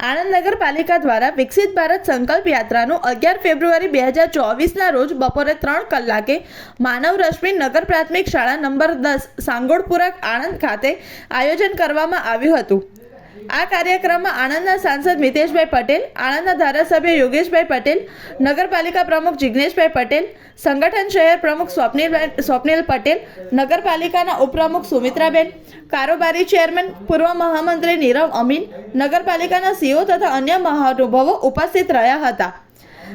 આણંદ નગરપાલિકા દ્વારા વિકસિત ભારત સંકલ્પ યાત્રાનું અગિયાર ફેબ્રુઆરી બે હજાર ચોવીસના રોજ બપોરે ત્રણ કલાકે માનવ રશ્મિ નગર પ્રાથમિક શાળા નંબર દસ સાંગોળપુરા આણંદ ખાતે આયોજન કરવામાં આવ્યું હતું. આ કાર્યક્રમમાં આણંદના સાંસદ મિતેશભાઈ પટેલ, આણંદના ધારાસભ્ય યોગેશભાઈ પટેલ, નગરપાલિકા પ્રમુખ જિગ્નેશભાઈ પટેલ, સંગઠન શહેર પ્રમુખ સ્વપ્નિલ સ્વપ્નિલ પટેલ, નગરપાલિકાના ઉપપ્રમુખ સુમિત્રાબેન, કારોબારી ચેરમેન, પૂર્વ મહામંત્રી નીરવ અમીન, નગરપાલિકાના સીઓ તથા અન્ય મહાનુભાવો ઉપસ્થિત રહ્યા હતા.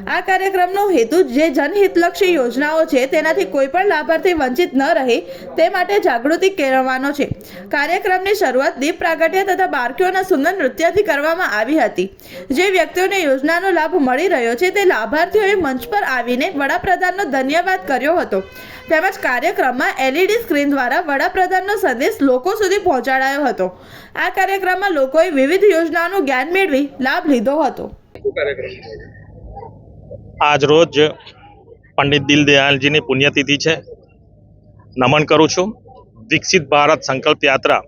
આ કાર્યક્રમનો હેતુ જે જનહિતલક્ષી યોજનાઓ છે, તેનાથી કોઈ પણ લાભાર્થી વંચિત ન રહે, તે માટે જાગૃતિ કેળવવાનો છે. કાર્યક્રમની શરૂઆત દીપ પ્રાગટ્ય તથા બાળકીઓના સુંદર નૃત્યથી કરવામાં આવી હતી. જે વ્યક્તિઓને યોજનાનો લાભ મળી રહ્યો છે, તે લાભાર્થીઓએ મંચ પર આવીને વડાપ્રધાનનો ધન્યવાદ કર્યો હતો. તેમજ કાર્યક્રમમાં એલઈડી સ્ક્રીન દ્વારા વડાપ્રધાનનો સંદેશ લોકો સુધી પહોંચાડાયો હતો. આ કાર્યક્રમમાં લોકોએ વિવિધ યોજનાઓનું જ્ઞાન મેળવી લાભ લીધો હતો. આજ રોજ પંડિત દીનદયાલજીની પુણ્યતિથિ છે. નમન કરું છું. વિકસિત ભારત સંકલ્પ યાત્રા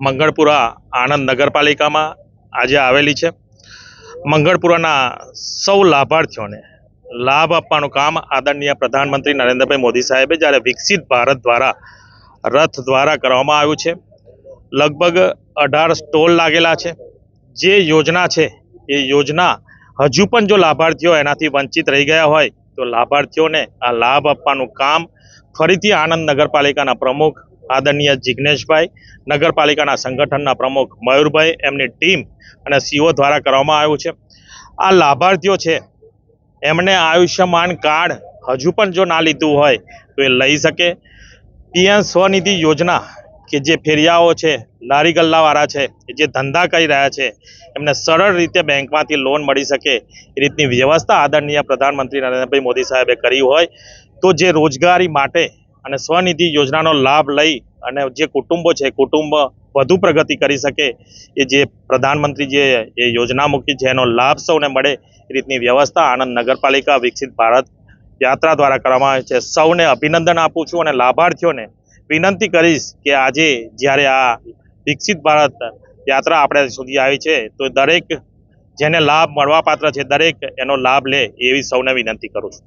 મંગળપુરા આણંદ નગરપાલિકામાં આજે આવેલી છે. મંગળપુરાના સૌ લાભાર્થીઓને લાભ આપવાનું કામ આદરણીય પ્રધાનમંત્રી નરેન્દ્રભાઈ મોદી સાહેબે જ્યારે વિકસિત ભારત દ્વારા રથ દ્વારા કરવામાં આવ્યું છે. લગભગ અઢાર સ્ટોલ લાગેલા છે. જે યોજના છે એ યોજના હજુ પણ જો લાભાર્થીઓ એનાથી વંચિત રહી ગયા હોય, તો લાભાર્થીઓને આ લાભ આપવાનું કામ ફરીથી આણંદ નગરપાલિકાના પ્રમુખ આદરણીય જિગ્નેશભાઈ, નગરપાલિકાના સંગઠનના પ્રમુખ મયુરભાઈ, એમની ટીમ અને સીઓ દ્વારા કરવામાં આવ્યું છે. આ લાભાર્થીઓ છે, એમને આયુષ્યમાન કાર્ડ હજુ પણ જો ના લીધું હોય, તો એ લઈ શકે. પીએમ સ્વનિધિ યોજના કે જે ફેરિયાઓ છે લારી ગલ્લાવાળા છે, જે ધંધા કરી રહ્યા છે, એમને સરળ રીતે બેંકમાંથી લોન મળી શકે એ રીતની વ્યવસ્થા આદરણીય પ્રધાનમંત્રી નરેન્દ્રભાઈ મોદી સાહેબે કરી હોય, તો જે રોજગારી માટે અને સ્વનિધિ યોજનાનો લાભ લઈ અને જે કુટુંબો છે, કુટુંબ વધુ પ્રગતિ કરી શકે એ જે પ્રધાનમંત્રી જે એ યોજના મૂકી છે, એનો લાભ સૌને મળે એ રીતની વ્યવસ્થા આણંદ નગરપાલિકા વિકસિત ભારત યાત્રા દ્વારા કરવામાં આવે છે. સૌને અભિનંદન આપું છું અને લાભાર્થીઓને વિનંતી કરીશ કે આજે જ્યારે આ વિકસિત ભારત યાત્રા આપણે સુધી આવી છે, તો દરેક જેને લાભ મળવાપાત્ર છે, દરેક એનો લાભ લે એવી સૌને વિનંતી કરું છું.